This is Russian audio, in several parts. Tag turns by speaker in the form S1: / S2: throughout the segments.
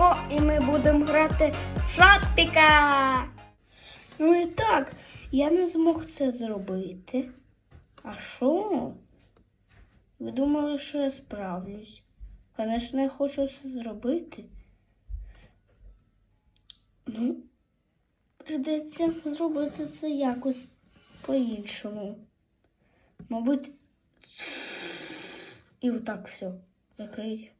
S1: О, і ми будемо грати в шапіка. Ну і так, я не змог це зробити. А що? Ви думали, що я справлюсь? Звісно, я хочу це зробити. Ну, придеться зробити це якось по-іншому. Мабуть, і отак все закрити.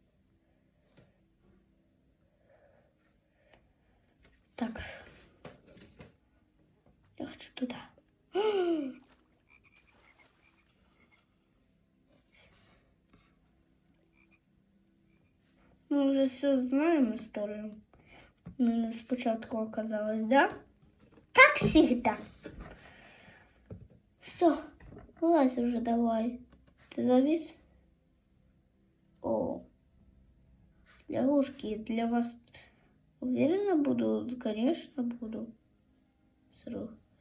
S1: Так. Я хочу туда. Мы уже все знаем историю. Ну, спочатку оказалось, да? Как всегда. Все, вылазь уже давай. Ты завис? О, лягушки, для вас уверена буду? Конечно, буду.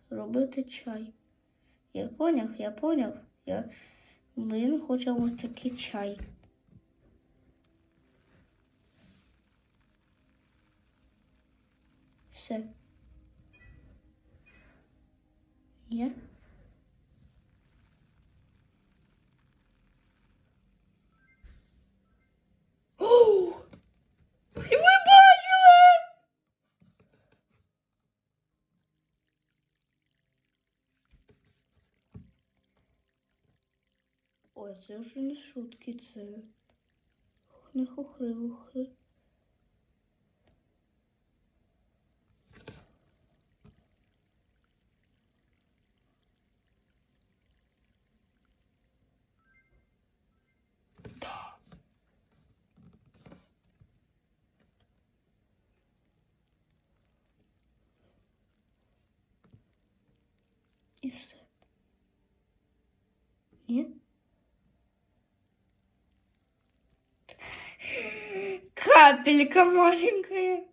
S1: Робити чай. Я поняв, я поняв. Я... Він хоче ось такий чай. Все. Є? Ой, це вже не шутки, це не хухри-вухри. Да. І все. Ні? Капелька маленькая.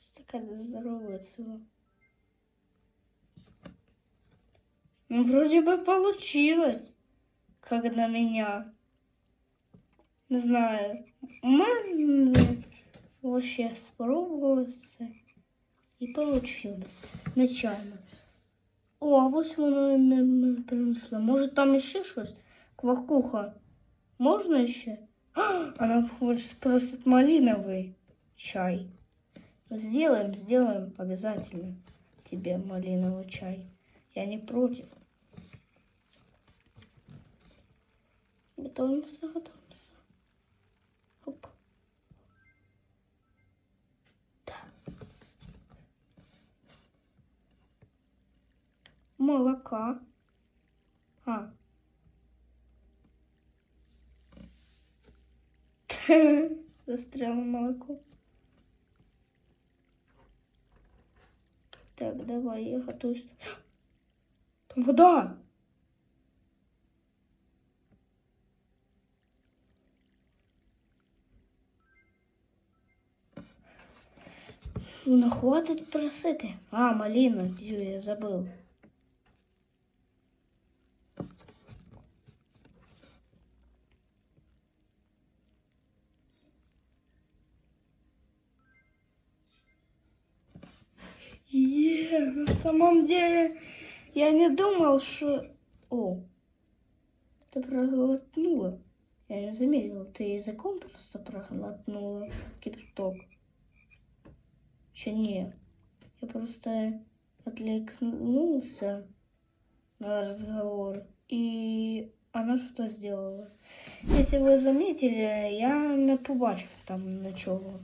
S1: Что такая здоровая цела? Ну, вроде бы получилось, как на меня. Не знаю. Мене вообще спробувалося і получилось. Нечайно. О, а воно і не, не принесло. Може там ще щось? Квакуха. Можно еще? Она хочет просит малиновый чай. Сделаем, сделаем обязательно тебе малиновый чай. Я не против. Готовимся, готовимся. Оп. Да. Молока. А, Застряло молоко. Так, давай, я готовлюсь. Там вода! Ну, хватить просити. А, малина, я забыл. Е, на самом деле я не думал, что... О, ты проглотнула. Я не заметила, ты языком просто проглотнула кипяток. Еще не. Я просто отвлекнулся на разговор, и она что-то сделала. Если вы заметили, я не побачив там нічого.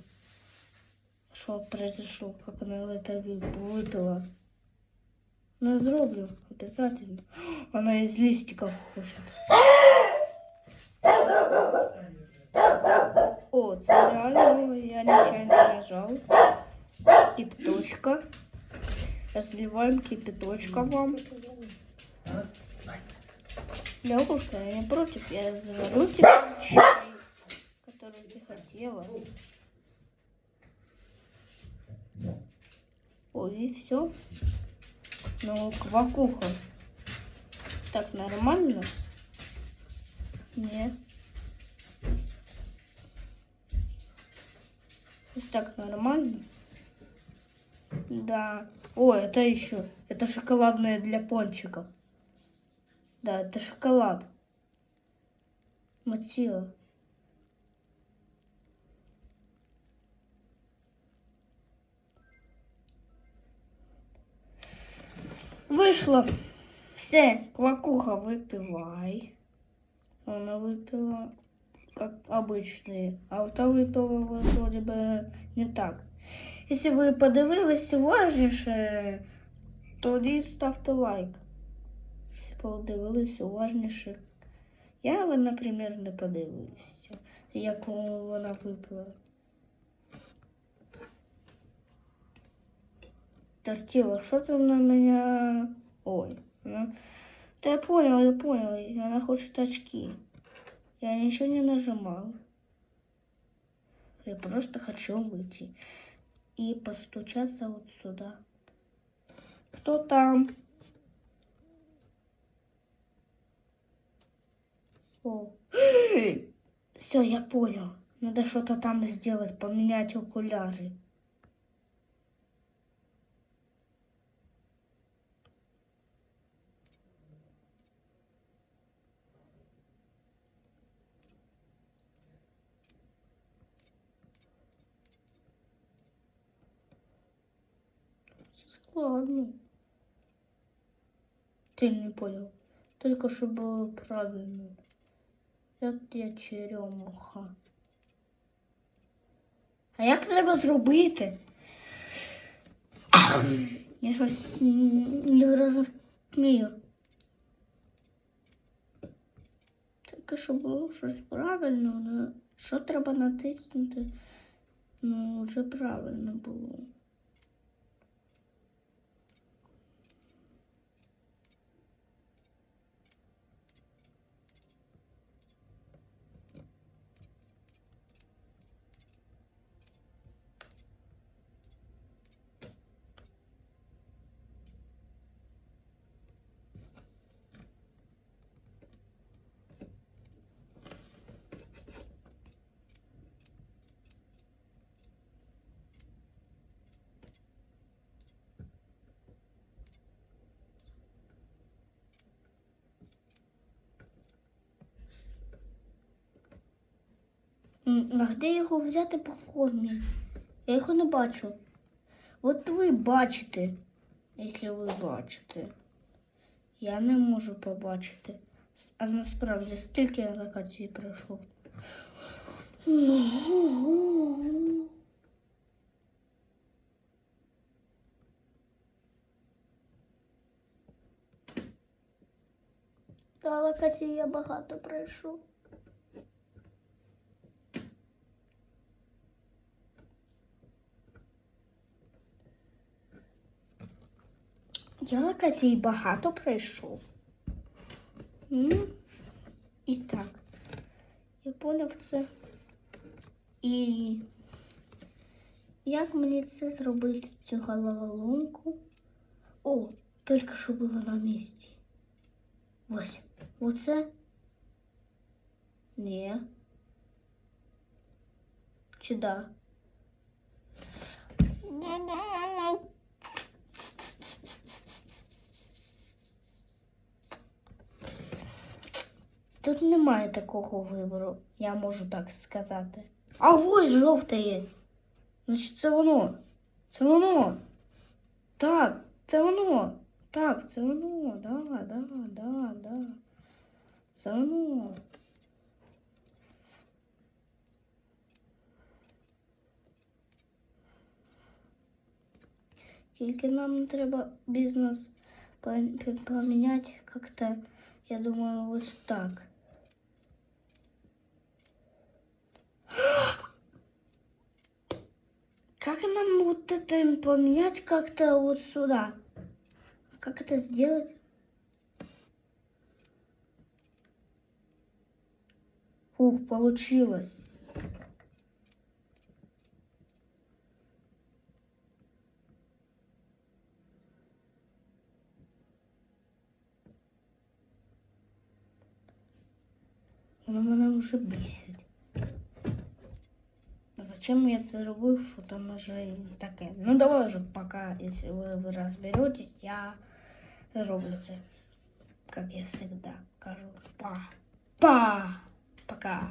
S1: Що произошло, как она это вы- выпила. Но зроблю, обязательно. Она из листиков хочет. О, це реально я нечаянно нажал. Кипяточка. Разливаем кипяточка вам. Лягушка, я не против. Я заварю тебе чай, который ты хотела. и все. Ну квакуха так нормально? Нет. Пусть так нормально. Да. О, это еще. Это шоколадное для пончиков. Да, это шоколад. Матила. Вышло. Все, квакуха, выпивай. Она выпила как обычные, а вот та выпила вроде бы не так. Якщо ви подивились уважніше, тоді ставте лайк. Якщо подивились уважніше. Я, ви, наприклад, не подивився, як вона випила. Тортила, что там на меня... Ой, она... Да я понял, я понял, она хочет очки. Я ничего не нажимал. Я просто хочу выйти и постучаться вот сюда. Кто там? О. Все, я понял. Надо что-то там сделать, поменять окуляры. Складно. Ты не понял. Только чтобы правильно. От я черемуха. А як треба зробити? Я щось не розумію. Тільки щоб було щось правильно, але що треба натиснути? Ну, вже правильно було. А де його взяти по формі? Я його не бачу. От ви бачите, якщо ви бачите. Я не можу побачити. А насправді скільки я локацій пройшов? Ну, Та локацій я багато пройшов. Я локацій багато пройшов. М? І так. Я поняв це. І як мені це зробити, цю головоломку? О, тільки що було на місці. Ось. Оце? Ні. Чи да? Тут немає такого вибору, я можу так сказати. А ось жовте є. Значить, це воно. Це воно. Так, це воно. Так, це воно. Да, да, да, да. Це воно. Тільки нам треба бізнес пом- поміняти як-то, я думаю, ось так. Как нам вот это поменять как-то вот сюда? Как это сделать? Ух, получилось. Воно мене вже бісить. Зачем я це що там вже таке. Ну давай вже пока, якщо ви, ви розберетесь, я зроблю. Как я всегда кажу. Па. Па. Пока.